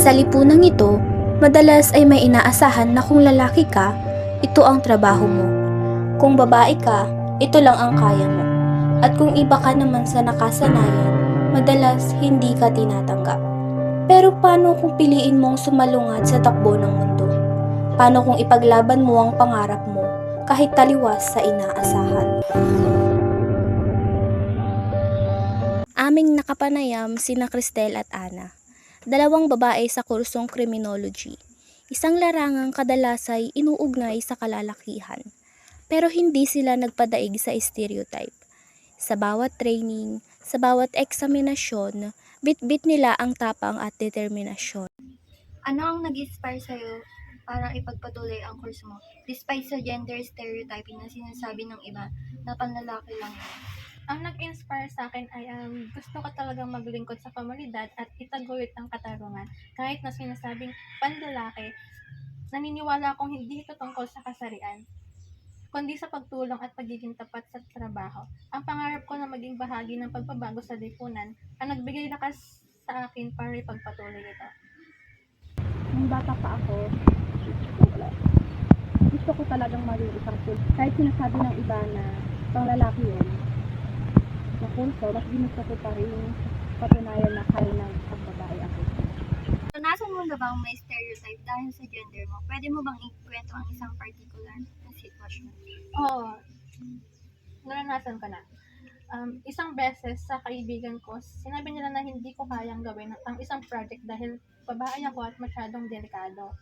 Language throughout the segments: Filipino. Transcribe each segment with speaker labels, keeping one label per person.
Speaker 1: Sa lipunang ito, madalas ay may inaasahan na kung lalaki ka, ito ang trabaho mo. Kung babae ka, ito lang ang kaya mo. At kung iba ka naman sa nakasanayan, madalas hindi ka tinatanggap. Pero paano kung piliin mong sumalungat sa takbo ng mundo? Paano kung ipaglaban mo ang pangarap mo kahit taliwas sa inaasahan? Aming nakapanayam sina Cristel at Ana, dalawang babae sa kursong criminology. Isang larangang kadalasay inuugnay sa kalalakihan, pero hindi sila nagpadaig sa stereotype. Sa bawat training, sa bawat eksaminasyon, bit-bit nila ang tapang at determinasyon.
Speaker 2: Ano ang nag-inspire sa'yo para ipagpatuloy ang kurso mo? Despite sa gender stereotyping na sinasabi ng iba na panlalaki lang yun.
Speaker 3: Ang nag-inspire sa akin ay um, gusto ko talagang maglingkod sa komunidad at itaguyod ang katarungan. Kahit na sinasabing panlalaki, naniniwala akong hindi ito tungkol sa kasarian, kundi sa pagtulong at pagiging tapat sa trabaho. Ang pangarap ko na maging bahagi ng pagbabago sa lipunan ang nagbigay lakas sa akin para ipagpatuloy ito.
Speaker 4: Nung bata pa ako, gusto ko talagang maging isang cool. Kahit sinasabi ng iba na pang lalaki yun, na kurso, mas ginusto ko pa rin patunayan na kaya ng ang babae ako.
Speaker 2: Naranasan mo na bang may stereotype dahil sa gender mo? Pwede mo bang ikwento ang isang particular na sitwasyon?
Speaker 3: Oo, naranasan ko na. Um, isang beses sa kaibigan ko, sinabi nila na hindi ko kayang gawin ang isang project dahil babae ako at masyadong delikado.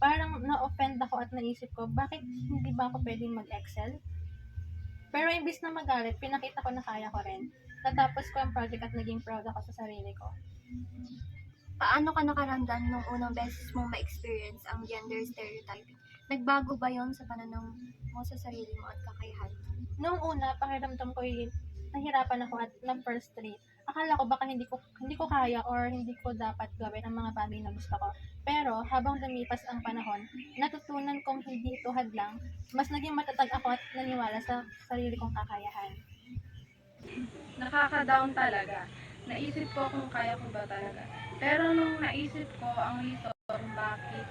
Speaker 3: Parang na-offend ako at naisip ko, bakit hindi ba ako pwedeng mag-excel? Pero imbis na magalit, pinakita ko na kaya ko rin. Natapos ko ang project at naging proud ako sa sarili ko.
Speaker 2: Paano ka nakaramdam nung unang beses mong ma-experience ang gender stereotyping? Nagbago ba yon sa pananaw mo sa sarili mo at kakayahan?
Speaker 3: Noong una, pakiramdam ko yung nahirapan ako at ng first three. Akala ko baka hindi ko hindi ko kaya or hindi ko dapat gawin ang mga bagay na gusto ko. Pero habang lumipas ang panahon, natutunan kong hindi ito hadlang, mas naging matatag ako at naniwala sa sarili kong kakayahan.
Speaker 5: nakaka-down talaga. Naisip ko kung kaya ko ba talaga. Pero nung naisip ko ang reason kung bakit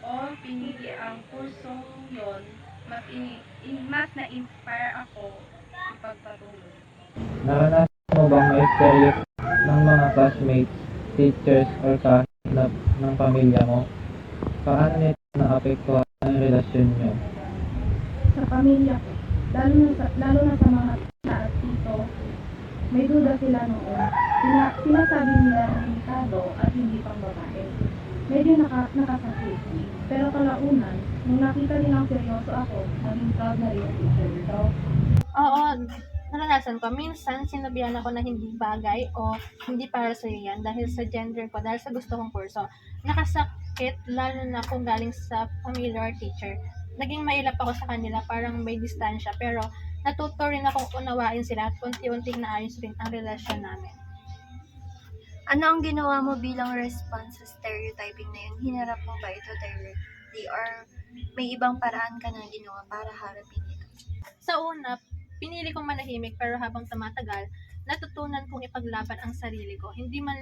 Speaker 5: o pinili ang kursong yon, mas, ini, in, mas na-inspire ako ipagpatuloy.
Speaker 6: Naranasan mo bang ma-experience ng mga classmates, teachers, or kahit na, ng pamilya mo? Paano nito na-apektuhan ang relasyon nyo?
Speaker 4: Sa pamilya ko, lalo na sa, lalo na sa mga tita at tito, may duda sila noon. Sina, sinasabi nila na delikado at hindi pang babae. Medyo naka, nakasakit. Pero kalaunan, nung nakita nilang seryoso ako, naging proud na rin ang teacher nito.
Speaker 3: Oo, naranasan ko. Minsan, sinabihan ako na hindi bagay o hindi para sa yan dahil sa gender ko, dahil sa gusto kong kurso. Nakasakit, lalo na kung galing sa familiar teacher. Naging mailap ako sa kanila, parang may distansya, pero natuto rin akong unawain sila at unti-unting naayos rin ang relasyon namin.
Speaker 2: Ano ang ginawa mo bilang response sa stereotyping na yun? Hinarap mo ba ito directly or may ibang paraan ka na ginawa para harapin ito?
Speaker 3: Sa una, pinili kong manahimik pero habang tumatagal, natutunan kong ipaglaban ang sarili ko. Hindi man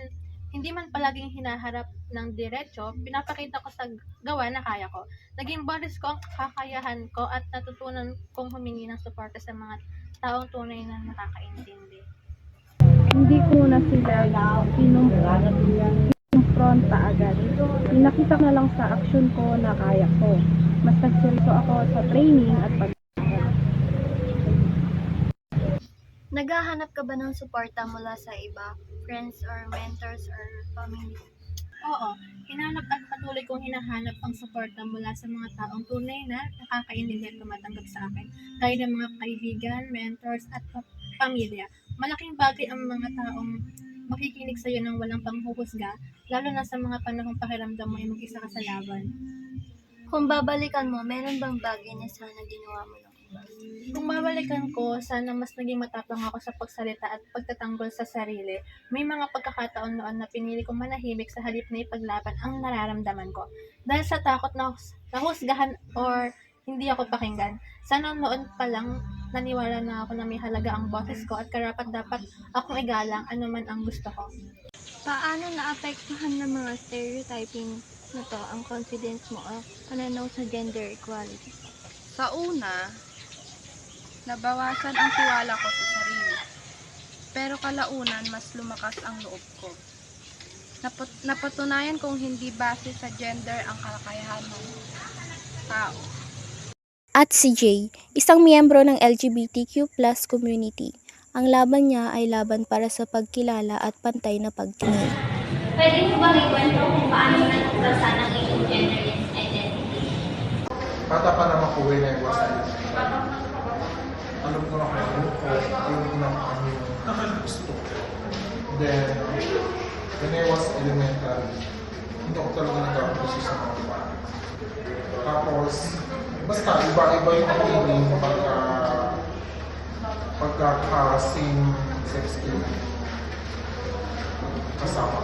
Speaker 3: hindi man palaging hinaharap ng diretso, pinapakita ko sa gawa na kaya ko. Naging baris ko ang kakayahan ko at natutunan kong humingi ng suporta sa mga taong tunay na nakakaintindi.
Speaker 4: Hindi ko na sila kinumpronta agad. Pinakita na lang sa aksyon ko na kaya ko. Mas nagseryoso ako sa training at pag
Speaker 2: Naghahanap ka ba ng suporta mula sa iba? Friends or mentors or family?
Speaker 3: Oo, hinanap at patuloy kong hinahanap ang suporta mula sa mga taong tunay na nakakaintindi at tumatanggap sa akin, gaya ng mga kaibigan, mentors, at pa- pamilya. Malaking bagay ang mga taong makikinig sa iyo ng walang panghuhusga, lalo na sa mga panahong pakiramdam mo ay mag-isa ka sa laban.
Speaker 2: Kung babalikan mo, meron bang bagay na sana ginawa mo?
Speaker 3: Kung babalikan ko, sana mas naging matapang ako sa pagsalita at pagtatanggol sa sarili. May mga pagkakataon noon na pinili kong manahimik sa halip na ipaglaban ang nararamdaman ko. Dahil sa takot na nahusgahan or hindi ako pakinggan. Sana noon pa lang naniwala na ako na may halaga ang boses ko at karapat dapat akong igalang anuman ang gusto ko.
Speaker 2: Paano naapektuhan ng mga stereotyping na to ang confidence mo o pananaw sa gender equality?
Speaker 5: Sa una, nabawasan ang tiwala ko sa sarili. Pero kalaunan, mas lumakas ang loob ko. Naput- napatunayan kong hindi base sa gender ang kakayahan ng tao.
Speaker 1: At si Jay, isang miyembro ng LGBTQ plus community. Ang laban niya ay laban para sa pagkilala at pantay na pagtingin.
Speaker 7: Pwede mo bang ikwento kung paano natuklasan ang iyong gender identity?
Speaker 8: Bata pa naman ko when I was alam ko na kung ko, alam ko ano yung gusto. Then, when I was elementary, hindi ako talaga nagkakagusto sa mga babae. Tapos, basta iba-iba yung feeling pagka pagka-same sex ko kasama.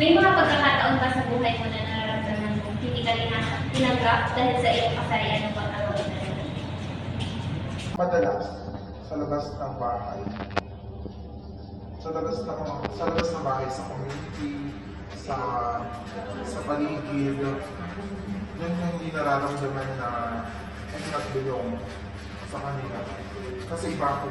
Speaker 7: May mga pagkakataon ba sa buhay mo na nararamdaman mo hindi ka tinanggap, tinanggap dahil sa iyong kasarian ng pagkakaunan?
Speaker 8: Madalas sa labas ng bahay. Sa labas ng sa labas ng bahay sa community, sa sa paligid. Yun yung hindi nararamdaman na belong sa kanila. Kasi iba ako.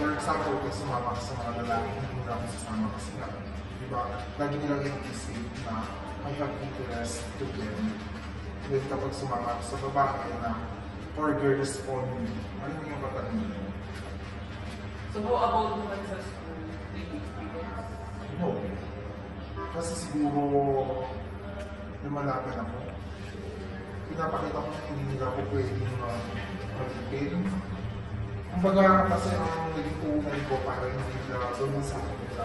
Speaker 8: For example, kung sumama ka sa mga lalaki, hindi na ako sasama kasi nga, di ba, lagi nilang inisip na I have interest to them. Then kapag sumama ka sa babae na for girls only. Ano yung katanungan?
Speaker 9: So, how about naman sa school?
Speaker 8: No. Kasi siguro lumalaban ako. Pinapakita ko na hindi nila ako pwedeng uh, mag-ipin. Kumbaga kasi ang naging puhunan ko para hindi nila gawin sa akin nila.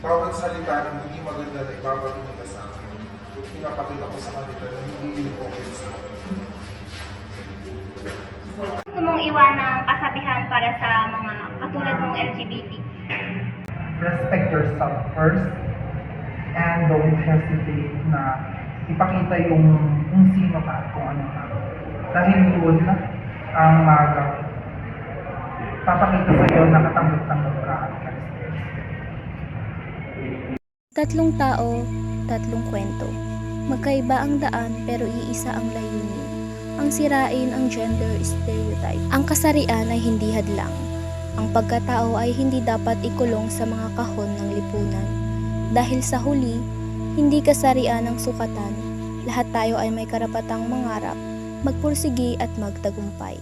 Speaker 8: Bawat salita na hindi maganda na ibabagay nila sa akin. Pinapakita ko sa kanila na hindi okay sa akin.
Speaker 7: Para sa mga katulad mong LGBT?
Speaker 10: respect yourself first and don't hesitate na ipakita yung kung sino ka at kung ano ka. Dahil yun ang mag papakita sa iyo na katanggap-tanggap ka at.
Speaker 1: Tatlong tao, tatlong kwento. Magkaiba ang daan pero iisa ang layunin. Ang sirain ang gender stereotype. Ang kasarian ay hindi hadlang. Ang pagkatao ay hindi dapat ikulong sa mga kahon ng lipunan. Dahil sa huli, hindi kasarian ang sukatan. Lahat tayo ay may karapatang mangarap, magpursigi at magtagumpay.